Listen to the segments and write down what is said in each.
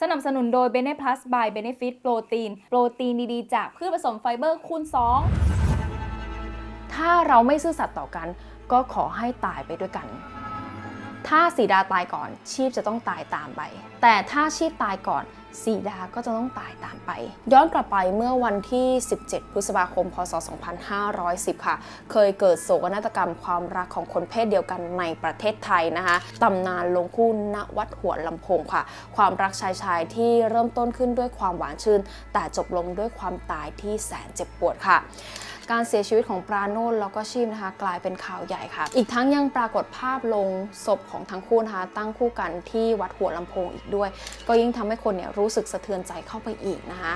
สนับสนุนโดย b e n e Plus by Benefit โปรตีน โปรตีนดีๆ จากพืชผสมไฟเบอร์คูณ 2 ถ้าเราไม่ซื่อสัตย์ต่อกัน ก็ขอให้ตายไปด้วยกัน ถ้าสีดาตายก่อนชีพจะต้องตายตามไป แต่ถ้าชีพตายก่อนสีดาก็จะต้องตายตามไป ย้อนกลับไปเมื่อวันที่ 17 พฤษภาคม พศ 2510 ค่ะ เคยเกิดโศกนาฏกรรมความรักของคนเพศเดียวกันในประเทศไทยนะคะตำนานลงคู่ณวัดหัวลำโพงค่ะ ความรักชายชายที่เริ่มต้นขึ้นด้วยความหวานชื่น แต่จบลงด้วยความตายที่แสนเจ็บปวดค่ะ การเสียชีวิตของปราโนนแล้วก็ชิมนะคะ กลายเป็นข่าวใหญ่ค่ะ อีกทั้งยังปรากฏภาพลงศพของทั้งคู่นะคะ ตั้งคู่กันที่วัดหัวลำโพงอีกด้วย ก็ยิ่งทำให้คนเนี่ยรู้สึกสะเทือนใจเข้าไปอีกนะคะ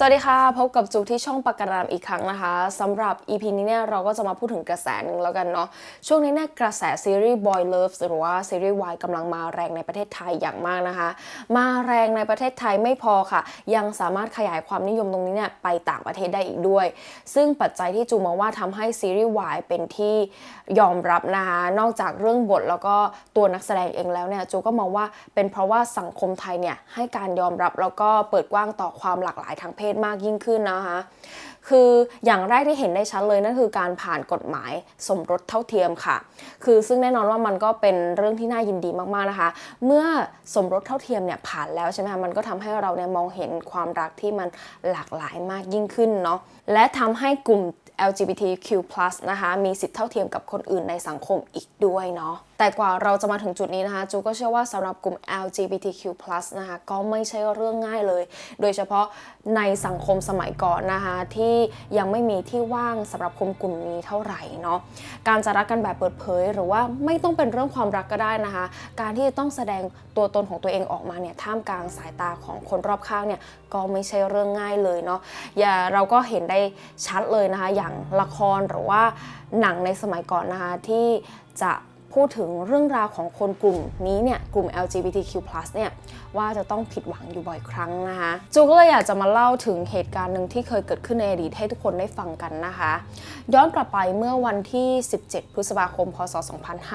สวัสดีค่ะ พบกับจูที่ช่องปากการามอีกครั้งนะคะสำหรับ EP นี้เนี่ยเราก็จะมาพูดถึงกระแสหนึ่งแล้วกันเนาะช่วงนี้เนี่ยกระแสซีรีส์ Boy Love หรือว่าซีรีส์ Y กำลังมาแรงในประเทศไทยอย่างมากนะคะ มาแรงในประเทศไทยไม่พอค่ะ ยังสามารถขยายความนิยมตรงนี้เนี่ยไปต่างประเทศได้อีกด้วย ซึ่งปัจจัยที่จูมองว่าทำให้ซีรีส์ Y เป็นที่ยอมรับนะคะนอกจากเรื่องบทแล้วก็ตัวนักแสดงเองแล้วเนี่ยจูก็มองว่าเป็นเพราะว่าสังคมไทยเนี่ยให้การยอมรับแล้วก็เปิดกว้างต่อความหลากหลายทางเพศมากยิ่งขึ้นนะคะ คืออย่างแรกที่เห็นได้ชัดเลยนั่นคือการผ่านกฎหมายสมรสเท่าเทียมค่ะ คือซึ่งแน่นอนว่ามันก็เป็นเรื่องที่น่ายินดีมากๆนะคะ เมื่อสมรสเท่าเทียมเนี่ยผ่านแล้วใช่ไหมคะมันก็ทำให้เราเนี่ยมองเห็นความรักที่มันหลากหลายมากยิ่งขึ้นเนาะและทำให้กลุ่ม LGBTQ+ นะคะมีสิทธิเท่าเทียมกับคนอื่นในสังคมอีกด้วยเนาะ แต่กว่าเราจะมาถึงจุดนี้นะคะจูก็เชื่อว่าสำหรับกลุ่ม LGBTQ+ นะคะก็ไม่ใช่เรื่องง่ายเลย โดยเฉพาะในสังคมสมัยก่อนนะคะที่ยังไม่มีที่ว่างสำหรับคนกลุ่มนี้เท่าไหร่เนาะการจะรักกันแบบเปิดเผย หรือว่าไม่ต้องเป็นเรื่องความรักก็ได้นะคะ การที่จะต้องแสดงตัวตนของตัวเองออกมาเนี่ยท่ามกลางสายตาของคนรอบข้างเนี่ยก็ไม่ใช่เรื่องง่ายเลยเนาะอย่าเราก็เห็นได้ชัดเลยนะคะ อย่างละครหรือว่าหนังในสมัยก่อนนะคะที่จะ พูดถึงเรื่องราวของคนกลุ่มนี้เนี่ยกลุ่ม LGBTQ+ เนี่ยว่าจะต้องผิดหวังอยู่บ่อยครั้งนะคะจูก็เลยอยากจะมาเล่าถึงเหตุการณ์หนึ่งที่เคยเกิดขึ้นในอดีตให้ทุกคนได้ฟังกันนะคะ ย้อนกลับไปเมื่อวันที่ 17 พฤษภาคม พศ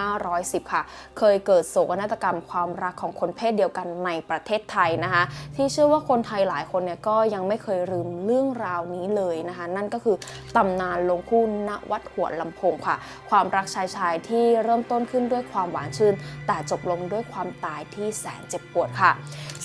2510 ค่ะ เคยเกิดโศกนาฏกรรมความรักของคนเพศเดียวกันในประเทศไทยนะคะที่เชื่อว่าคนไทยหลายคนเนี่ยก็ยังไม่เคยลืมเรื่องราวนี้เลยนะคะนั่นก็คือตำนานลงคู่ณวัดหัวลำโพงค่ะ ความรักชายชายที่เริ่มต้นขึ้นด้วยความหวานชื่น แต่จบลงด้วยความตายที่แสนเจ็บปวดค่ะ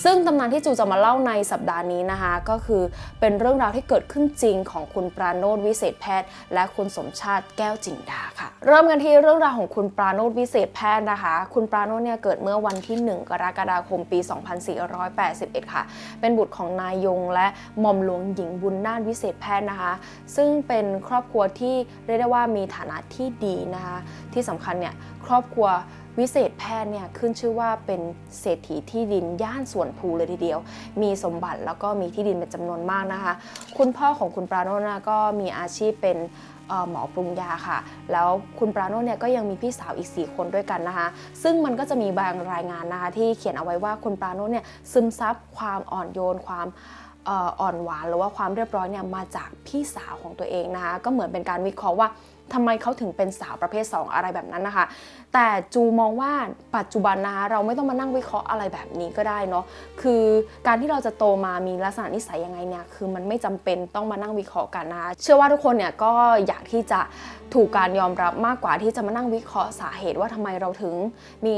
ซึ่งตำนานที่จูจะมาเล่าในสัปดาห์นี้นะคะ ก็คือเป็นเรื่องราวที่เกิดขึ้นจริงของคุณปราโนทวิเศษแพทย์ และคุณสมชาติแก้วจินดาค่ะ เริ่มกันที่เรื่องราวของคุณปราโนทวิเศษแพทย์นะคะ คุณปราโนทเนี่ยเกิดเมื่อวันที่ 1 กรกฎาคมปี 2481 ค่ะ เป็นบุตรของนายยงและหม่อมหลวงหญิงบุญนาถวิเศษแพทย์นะคะ ซึ่งเป็นครอบครัวที่เรียกได้ว่ามีฐานะที่ดีนะคะที่สำคัญเนี่ยครอบครัววิเศษแพทย์เนี่ยขึ้นชื่อว่าเป็นเศรษฐีที่ดินย่านสวนภูเลยทีเดียว มีสมบัติแล้วก็มีที่ดินเป็นจำนวนมากนะคะ คุณพ่อของคุณปราโนนะก็มีอาชีพเป็นหมอปรุงยาค่ะ แล้วคุณปราโนเนี่ยก็ยังมีพี่สาวอีก 4 คนด้วยกันนะคะ ซึ่งมันก็จะมีบางรายงานนะคะที่เขียนเอาไว้ว่าคุณปราโนเนี่ยซึมซับความอ่อนโยนความอ่อนหวานหรือว่าความเรียบร้อยเนี่ยมาจากพี่สาวของตัวเองนะคะก็เหมือนเป็นการวิเคราะห์ว่า ทำไมเขาถึงเป็นสาวประเภท 2 อะไรแบบนั้นนะคะ แต่จูมองว่าปัจจุบันนะคะเราไม่ต้องมานั่งวิเคราะห์อะไรแบบนี้ก็ได้เนาะคือการที่เราจะโตมามีลักษณะนิสัยยังไงเนี่ยคือมันไม่จำเป็นต้องมานั่งวิเคราะห์กันนะคะเชื่อว่าทุกคนเนี่ยก็อยากที่จะถูกการยอมรับมากกว่าที่จะมานั่งวิเคราะห์สาเหตุว่าทำไมเราถึงมี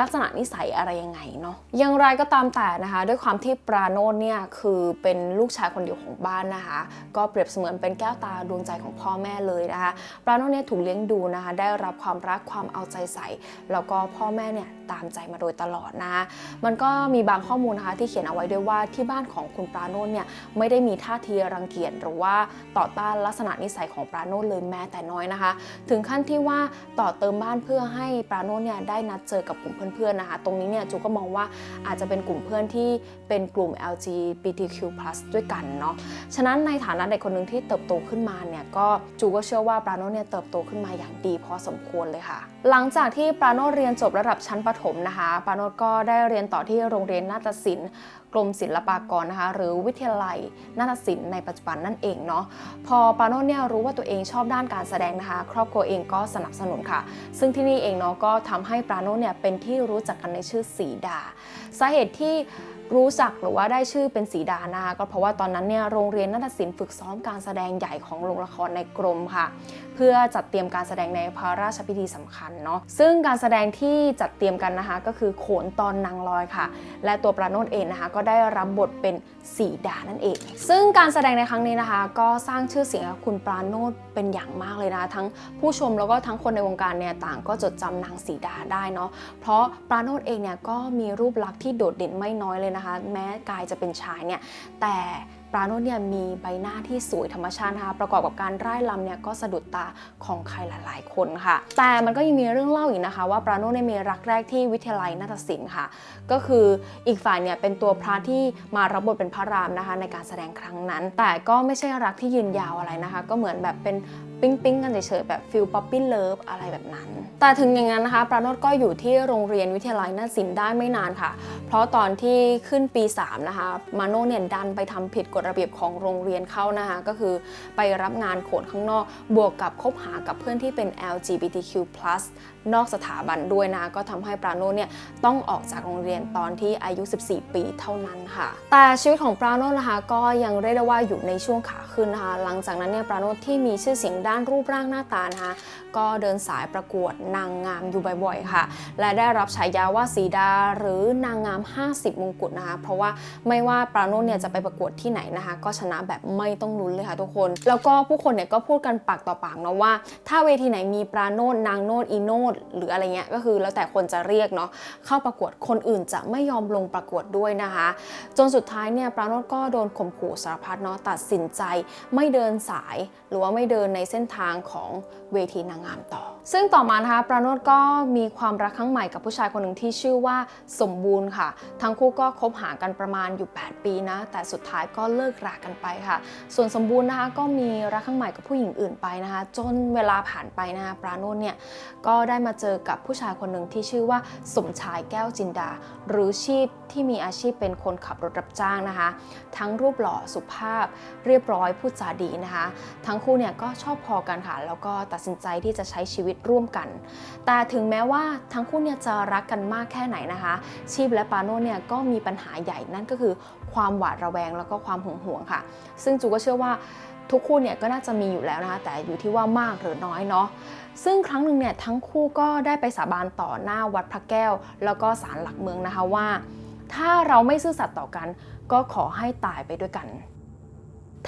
ลักษณะนิสัยอะไรยังไงเนาะอย่างไรก็ตามแต่นะคะ ด้วยความที่ปราโนทเนี่ยคือเป็นลูกชายคนเดียวของบ้านนะคะ ก็เปรียบเสมือนเป็นแก้วตาดวงใจของพ่อแม่เลยนะคะ ปราโนทเนี่ยถูกเลี้ยงดูนะคะ ได้รับความรักความเอาใจใส่แล้วก็พ่อแม่เนี่ยตามใจมาโดยตลอดนะคะมันก็มีบางข้อมูลนะคะที่เขียนเอาไว้ด้วยว่าที่บ้านของคุณปราโนทเนี่ยไม่ได้มีท่าทีรังเกียจหรือว่าต่อต้านลักษณะนิสัยของปราโนทเลยแม้แต่น้อยนะคะ ถึงขั้นที่ว่าต่อเติมบ้านเพื่อให้ปราโนทเนี่ยได้นัดเจอกับกลุ่มเพื่อนๆนะคะ ตรงนี้เนี่ยจูก็มองว่าอาจจะเป็นกลุ่มเพื่อนที่เป็นกลุ่ม LGBTQ+ ด้วยกันเนาะ ฉะนั้นในฐานะเด็กคนหนึ่งที่เติบโตขึ้นมาเนี่ยก็จูก็เชื่อว่าปราโนเนี่ยเติบโตขึ้นมาอย่างดีพอสมควรเลยค่ะ หลังจากที่ปราโนเรียนจบระดับชั้นประถมนะคะปราโนก็ได้เรียนต่อที่โรงเรียนนาฏศิลป์ กรมศิลปากรนะคะ หรือวิทยาลัยนาฏศิลป์ในปัจจุบันนั่นเองเนาะพอปราโนเนี่ยรู้ว่าตัวเองชอบด้านการแสดงนะคะ ครอบครัวเองก็สนับสนุนค่ะ ซึ่งที่นี่เองเนาะก็ทำให้ปราโนเนี่ยเป็นที่รู้จักกันในชื่อสีดา สาเหตุที่ รู้จักหรือว่าได้ชื่อเป็นสีดานะคะก็เพราะว่าตอนนั้นเนี่ยโรงเรียนนาฏศิลป์ฝึกซ้อมการแสดงใหญ่ของโรงละครในกรมค่ะ เพื่อจัดเตรียมการแสดงในพระราชพิธีสำคัญเนาะซึ่งการแสดงที่จัดเตรียมกันนะคะ ก็คือโขนตอนนางลอยค่ะ และตัวปราโนชเองนะคะ ก็ได้รับบทเป็นสีดานั่นเอง ซึ่งการแสดงในครั้งนี้นะคะ ก็สร้างชื่อเสียงให้คุณปราโนชเป็นอย่างมากเลยนะทั้งผู้ชมแล้วก็ทั้งคนในวงการเนี่ยต่างก็จดจำนางสีดาได้เนาะเพราะปราโนชเองเนี่ยก็มีรูปลักษณ์ที่โดดเด่นไม่น้อยเลยนะคะ แม้กายจะเป็นชายเนี่ยแต่ ปราโนชเนี่ยมีใบหน้าที่สวยธรรมชาตินะคะประกอบกับการร่ายรำเนี่ยก็สะดุดตาของใครหลายๆ คนค่ะ แต่มันก็ยังมีเรื่องเล่าอีกนะคะ ว่าปราโนชเนี่ยมีรักแรกที่วิทยาลัยนาฏศิลป์ค่ะ ก็คืออีกฝ่ายเนี่ยเป็นตัวพระที่มารับบทเป็นพระรามนะคะในการแสดงครั้งนั้น แต่ก็ไม่ใช่รักที่ยืนยาวอะไรนะคะ ก็เหมือนแบบเป็นปิ๊งปิ๊งกันเฉยๆแบบฟิลป๊อปปี้เลิฟอะไรแบบนั้น แต่ถึงอย่างนั้นนะคะ ปราโนชก็อยู่ที่โรงเรียนวิทยาลัยนาฏศิลป์ได้ไม่นานค่ะ เพราะตอนที่ขึ้นปี 3 นะคะ มาโน่เนี่ยดันไปทำผิดกฎระเบียบของโรงเรียนเข้านะคะ ก็คือไปรับงานโขนข้างนอก บวกกับคบหากับเพื่อนที่เป็น LGBTQ+ นอกสถาบันด้วยนะ ก็ทำให้ปราโนเนี่ยต้องออกจากโรงเรียนตอนที่อายุ 14 ปีเท่านั้นค่ะ แต่ชีวิตของปราโนนะคะ ก็ยังเรียกได้ว่าอยู่ในช่วงขาขึ้นนะคะ หลังจากนั้นเนี่ยปราโนที่มีชื่อเสียงด้านรูปร่างหน้าตานะคะ ก็เดินสายประกวดนางงามอยู่บ่อยๆค่ะ และได้รับฉายาว่าสีดาหรือนางงาม 50 มงกุฎนะคะ เพราะว่าไม่ว่าปราโนเนี่ยจะไปประกวดที่ไหนนะคะ ก็ชนะแบบไม่ต้องลุ้นเลยค่ะทุกคน แล้วก็ผู้คนเนี่ยก็พูดกันปากต่อปากเนาะว่า ถ้าเวทีไหนมีปราโนนางโนดอีโนดหรืออะไรเงี้ยก็คือแล้วแต่คนจะเรียกเนาะเข้าประกวดคนอื่นจะไม่ยอมลงประกวดด้วยนะคะ จนสุดท้ายเนี่ยปราโนดก็โดนข่มขู่สารพัดเนาะตัดสินใจไม่เดินสาย หรือว่าไม่เดินในเส้นทางของเวทีนางงามต่อ ซึ่งต่อมานะคะปราโนชก็มีความรักครั้งใหม่กับผู้ชายคนหนึ่งที่ชื่อว่าสมบูรณ์ค่ะ ทั้งคู่ก็คบหากันประมาณอยู่ 8 ปีนะ แต่สุดท้ายก็เลิกรากันไปค่ะ ส่วนสมบูรณ์นะคะก็มีรักครั้งใหม่กับผู้หญิงอื่นไปนะคะ จนเวลาผ่านไปนะคะปราโนชเนี่ยก็ได้มาเจอกับผู้ชายคนหนึ่งที่ชื่อว่าสมชายแก้วจินดา หรือชีพที่มีอาชีพเป็นคนขับรถรับจ้างนะคะ ทั้งรูปหล่อสุภาพเรียบร้อยพูดจาดีนะคะ ทั้งคู่เนี่ยก็ชอบพอกันค่ะแล้วก็ตัดสินใจที่จะใช้ชีวิตร่วมกัน แต่ถึงแม้ว่าทั้งคู่เนี่ยจะรักกันมากแค่ไหนนะคะ ชีพและปาโน่เนี่ยก็มีปัญหาใหญ่นั่นก็คือความหวาดระแวงแล้วก็ความหึงหวงค่ะ ซึ่งจูก็เชื่อว่าทุกคู่เนี่ยก็น่าจะมีอยู่แล้วนะคะแต่อยู่ที่ว่ามากหรือน้อยเนาะซึ่งครั้งหนึ่งเนี่ยทั้งคู่ก็ได้ไปสาบานต่อหน้าวัดพระแก้ว แล้วก็ศาลหลักเมืองนะคะว่า ถ้าเราไม่ซื่อสัตย์ต่อกัน ก็ขอให้ตายไปด้วยกัน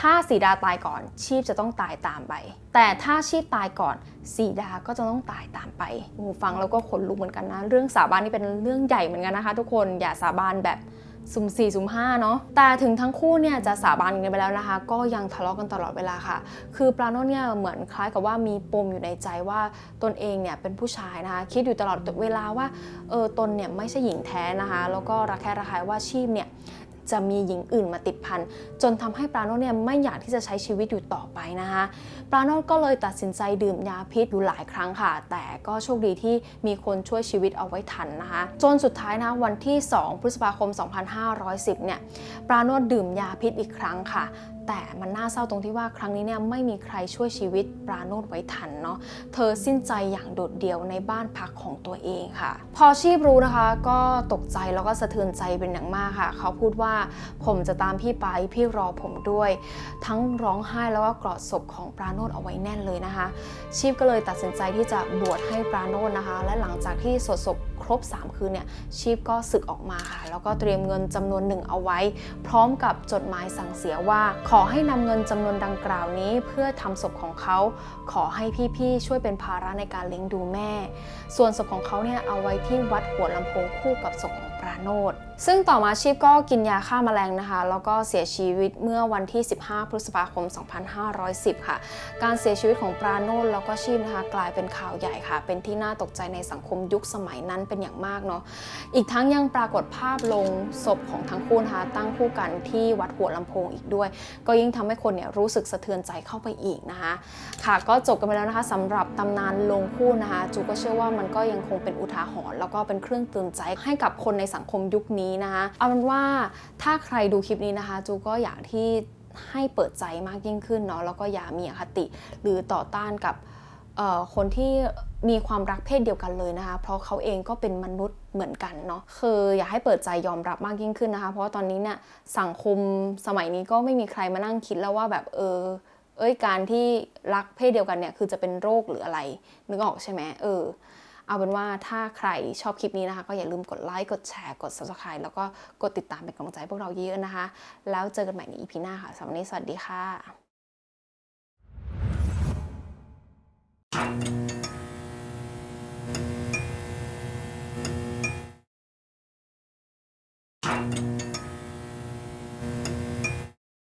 ถ้าสีดาตายก่อนชีพจะต้องตายตามไป แต่ถ้าชีพตายก่อนสีดาก็จะต้องตายตามไปโอ้ฟังแล้วก็ขนลุกเหมือนกันนะ เรื่องสาบานนี่เป็นเรื่องใหญ่เหมือนกันนะคะ ทุกคนอย่าสาบานแบบสุ่มสี่สุ่มห้าเนาะแต่ถึงทั้งคู่เนี่ยจะสาบานกันไปแล้วนะคะ ก็ยังทะเลาะกันตลอดเวลาค่ะ คือปราโนเนี่ยเหมือนคล้ายกับว่ามีปมอยู่ในใจว่าตนเองเนี่ยเป็นผู้ชายนะคะ คิดอยู่ตลอดเวลาว่าเออตนเนี่ยไม่ใช่หญิงแท้นะคะ แล้วก็ระแคะระคายว่าชีพเนี่ย จะมีหญิงอื่นมาติดพันจนทำให้ปราโนชเนี่ยไม่อยากที่จะใช้ชีวิตอยู่ต่อไปนะคะปราโนชก็เลยตัดสินใจดื่มยาพิษอยู่หลายครั้งค่ะ แต่ก็โชคดีที่มีคนช่วยชีวิตเอาไว้ทันนะคะจนสุดท้ายนะวันที่ 2 พฤษภาคม 2510 เนี่ยปราโนชดื่มยาพิษอีกครั้งค่ะแต่มันน่าเศร้าตรงที่ว่าครั้งนี้เนี่ยไม่มีใครช่วยชีวิตปราโนชไว้ทันเนาะ เธอสิ้นใจอย่างโดดเดี่ยวในบ้านพักของตัวเองค่ะ พอชีพรู้นะคะก็ตกใจแล้วก็สะเทือนใจเป็นอย่างมากค่ะ เขาพูดว่าผมจะตามพี่ไปพี่รอผมด้วย ทั้งร้องไห้แล้วก็กอดศพของปราโนชเอาไว้แน่นเลยนะคะ ชีพก็เลยตัดสินใจที่จะบวชให้ปราโนชนะคะ และหลังจากที่สวดศพครบ 3 คืนเนี่ยชีพก็ศึกออกมาค่ะ แล้วก็เตรียมเงินจำนวนหนึ่งเอาไว้ พร้อมกับจดหมายสั่งเสียว่า ขอให้นำเงินจำนวนดังกล่าวนี้ เพื่อทำศพของเขา ขอให้พี่ๆช่วยเป็นภาระในการเลี้ยงดูแม่ ส่วนศพของเขาเนี่ยเอาไว้ที่วัดหัวลำโพงคู่กับศพของ ราโนชซึ่งต่อมาชีพก็กินยาฆ่าแมลงนะคะ แล้วก็เสียชีวิตเมื่อวันที่ 15 พฤษภาคม 2510 ค่ะ การเสียชีวิตของปราโนชแล้วก็ชีพนะคะกลายเป็นข่าวใหญ่ค่ะ เป็นที่น่าตกใจในสังคมยุคสมัยนั้นเป็นอย่างมากเนาะ อีกทั้งยังปรากฏภาพลงศพของทั้งคู่นะคะตั้งคู่กันที่วัดหัวลำโพงอีกด้วย ก็ยิ่งทำให้คนเนี่ยรู้สึกสะเทือนใจเข้าไปอีกนะคะ ค่ะก็จบกันไปแล้วนะคะสำหรับตำนานลงคู่นะคะจูก็เชื่อว่ามันก็ยังคงเป็นอุทาหรณ์แล้วก็เป็นเครื่องเตือนใจให้กับคนในสังคมยุคนี้นะคะเอาเป็นว่าถ้าใครดูคลิปนี้นะคะ จูก็อยากที่ให้เปิดใจมากยิ่งขึ้นเนาะแล้วก็อย่ามีอคติหรือต่อต้านกับคนที่มีความรักเพศเดียวกันเลยนะคะ เพราะเขาเองก็เป็นมนุษย์เหมือนกันเนาะ คืออยากให้เปิดใจยอมรับมากยิ่งขึ้นนะคะ เพราะตอนนี้เนี่ยสังคมสมัยนี้ก็ไม่มีใครมานั่งคิดแล้วว่าแบบเออ เอ้ยการที่รักเพศเดียวกันเนี่ยคือจะเป็นโรคหรืออะไรนึกออกใช่ไหมเออ เอาเป็นว่าถ้าใครชอบคลิปนี้นะคะ ก็อย่าลืมกดไลค์กดแชร์กด subscribe แล้วก็กดติดตามเป็นกำลังใจพวกเราเยอะนะคะ แล้วเจอกันใหม่ใน EP หน้าค่ะสำหรับวันนี้สวัสดีค่ะ